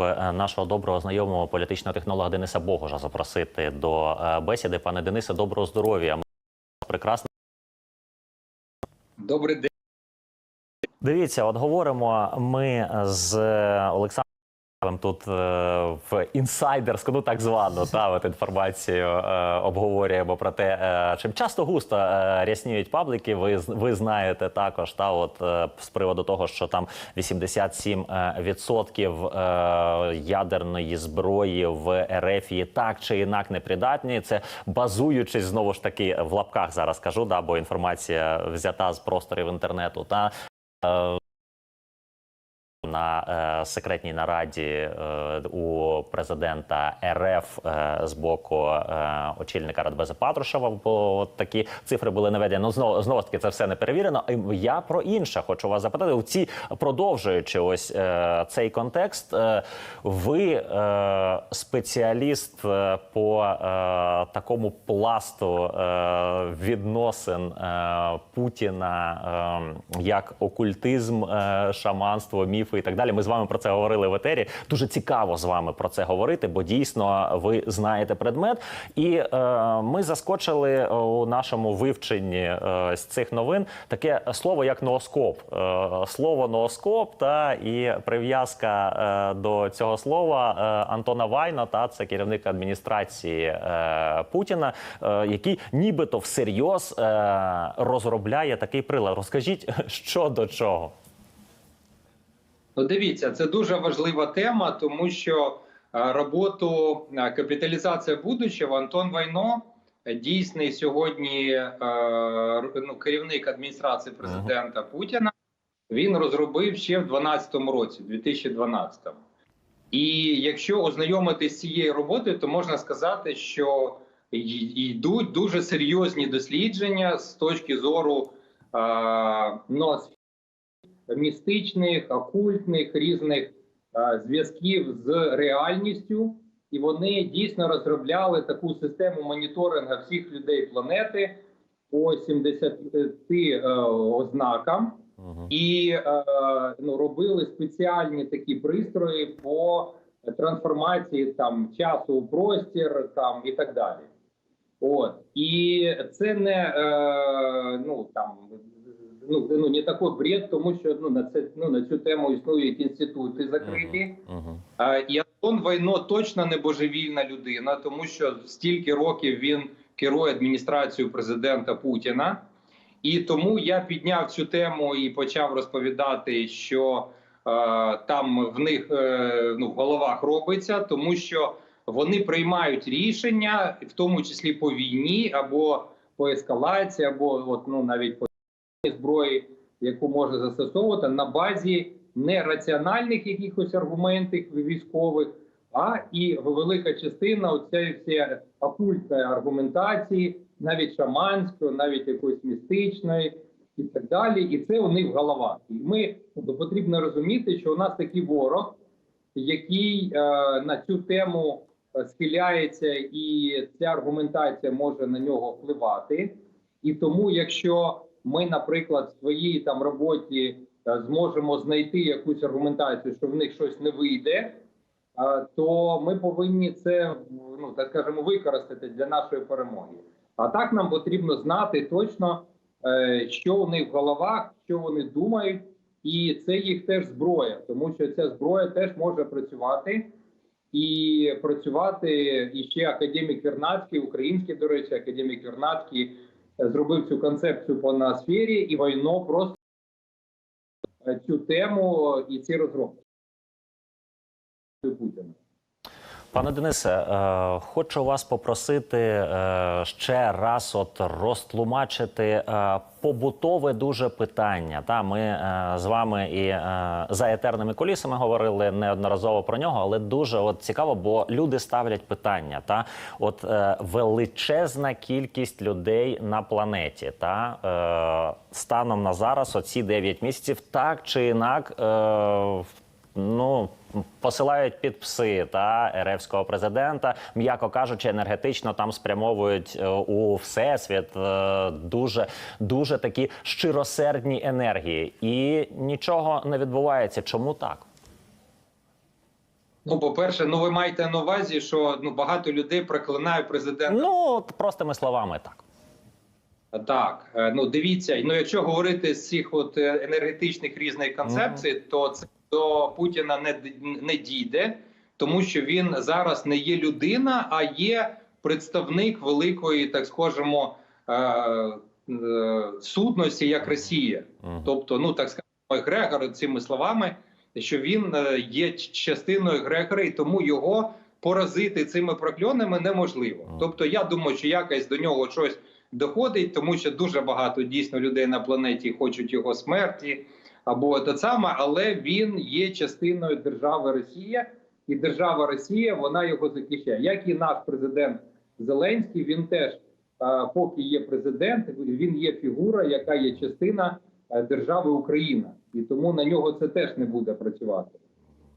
е, нашого доброго знайомого політичного технолога Дениса Богожа запросити до е, бесіди. Пане Денисе, доброго здоров'я. Прекрасно. Добрий день. Дивіться, от говоримо ми з Олександром тут е, в інсайдерську, ну так звану та от інформацію е, обговорюємо про те, е, чим часто густо рясніють пабліки. Ви ви знаєте також, та от з приводу того, що там 87% е, відсотків е, ядерної зброї в РФ є так чи інак непридатні. Це базуючись знову ж таки в лапках зараз кажу, да, бо інформація взята з просторів інтернету та. На е, секретній нараді е, у президента РФ е, з боку очільника Радбеза Патрушева, бо такі цифри були наведені. Ну знову знову ж таки це все не перевірено. Я про інше хочу вас запитати. У ці продовжуючи ось цей контекст, ви спеціаліст по такому пласту відносин Путіна е, як окультизм, шаманство, міфи і так далі. Ми з вами про це говорили в етері. Дуже цікаво з вами про це говорити, бо дійсно ви знаєте предмет. І е, ми заскочили у нашому вивченні е, з цих новин таке слово як нооскоп. Е, слово нооскоп та і прив'язка е, до цього слова е, Антона Вайна, та це керівник адміністрації е, Путіна, е, який нібито всерйоз е, розробляє такий прилад. Розкажіть, що до чого. Ну, дивіться, це дуже важлива тема, тому що е, роботу е, капіталізація будущого Антон Вайно е, дійсний сьогодні ну, керівник адміністрації президента Путіна. Він розробив ще в 2012 році, 2012. І якщо ознайомитись з цією роботою, то можна сказати, що йдуть дуже серйозні дослідження з точки зору ну, містичних, окультних різних зв'язків з реальністю, і вони дійсно розробляли таку систему моніторингу всіх людей планети по 70 е, ознакам, і е, ну, робили спеціальні такі пристрої по трансформації там часу у простір там і так далі. От. І це не е, ну там ну, ну не такий бред, тому що ну на це ну на цю тему існують інститути закриті. Угу. А, І Антон Вайно точно не божевільна людина, тому що стільки років він керує адміністрацією президента Путіна. І тому я підняв цю тему і почав розповідати, що е, там в них е, ну, в головах робиться, тому що вони приймають рішення, в тому числі по війні або по ескалації, або от, ну, навіть по зброї, яку можна застосовувати на базі не раціональних якихось аргументів військових, а і велика частина всієї окультної аргументації, навіть шаманської, навіть якоїсь містичної і так далі. І це у них в головах. І ми ну, потрібно розуміти, що у нас такий ворог, який е, на цю тему е, схиляється, і ця аргументація може на нього впливати. І тому, якщо ми, наприклад, в своїй там роботі е, зможемо знайти якусь аргументацію, що в них щось не вийде, е, то ми повинні це ну так скажемо використати для нашої перемоги. А так нам потрібно знати точно, е, що у них в головах, що вони думають, і це їх теж зброя, тому що ця зброя теж може працювати. І працювати і ще академік Вернадський, український, до речі, академік Вернадський е, зробив цю концепцію по ноосфері, і войно просто е, цю тему і ці розробки Путіна. Пане Денисе, е, хочу вас попросити е, ще раз от розтлумачити е, побутове дуже питання. Та ми з вами і за етерними колісами говорили неодноразово про нього, але дуже от цікаво, бо люди ставлять питання. Та от величезна кількість людей на планеті, та станом на зараз, оці 9 місяців, так чи інак. Ну посилають під пси та еревського президента, м'яко кажучи, енергетично там спрямовують е, у всесвіт е, дуже дуже такі щиросердні енергії, і нічого не відбувається. Чому так? Ну, по-перше, ну ви маєте на увазі, що ну багато людей проклинає президента. Ну простими словами, так. Так, е, ну дивіться, ну якщо говорити з цих от енергетичних різних концепцій, то це до Путіна не, не дійде, тому що він зараз не є людина, а є представник великої, так скажемо, е, е, сутності, як Росія. Тобто, ну так скажемо, егрегор цими словами, що він е, є частиною егрегора, і тому його поразити цими прокльонами неможливо. Тобто, я думаю, що якось до нього щось доходить, тому що дуже багато дійсно людей на планеті хочуть його смерті або те саме, але він є частиною держави Росія, і держава Росія вона його захищає. Як і наш президент Зеленський, він теж, поки є президент, він є фігура, яка є частина е, держави Україна, і тому на нього це теж не буде працювати.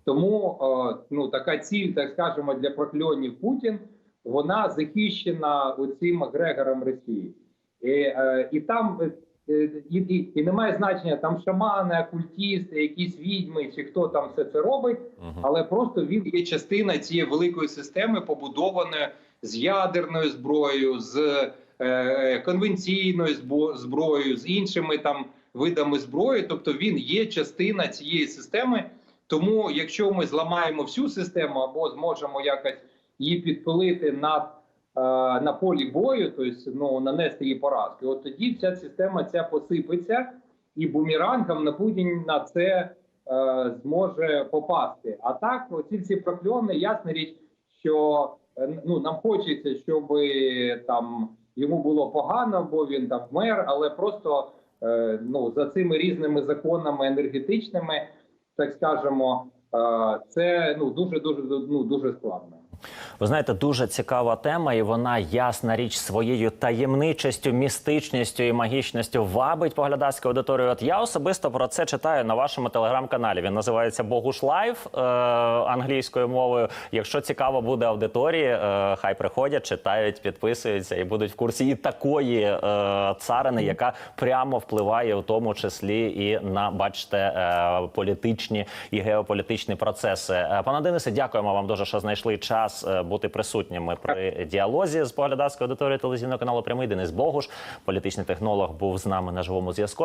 Тому е, ну така ціль, так скажемо, для прокльонів Путін, вона захищена оцим Грегором Росії. І, е, і там і, і, і немає значення там шамани, окультісти, якісь відьми, чи хто там все це робить, але просто він є частина цієї великої системи, побудованої з ядерною зброєю, з е, конвенційною зброєю, з іншими там видами зброї. Тобто він є частина цієї системи. Тому, якщо ми зламаємо всю систему або зможемо якось її підпилити над е, на полі бою, тобто ну нанести їй поразки, от тоді вся система ця посипеться, і бумерангом на Путін на це е, зможе попасти. А так, оці всі прокльони, ясна річ, що е, ну нам хочеться, щоб там йому було погано, бо він там вмер, але просто е, ну за цими різними законами енергетичними, так скажемо, е, це ну дуже дуже ну дуже складно. Ви знаєте, дуже цікава тема, і вона ясна річ своєю таємничістю, містичністю і магічністю вабить поглядацьку аудиторію. От я особисто про це читаю на вашому телеграм-каналі. Він називається Богуш Лайв е, англійською мовою. Якщо цікаво буде аудиторії, е, хай приходять, читають, підписуються і будуть в курсі і такої е, царини, яка прямо впливає, в тому числі і на бачите е, політичні і геополітичні процеси. Е, Пане Денисе, дякуємо вам дуже, що знайшли час е, бути присутніми при діалозі з поглядацькою аудиторією телевізійного каналу Прямий Денис Богуш, політичний технолог, був з нами на живому зв'язку.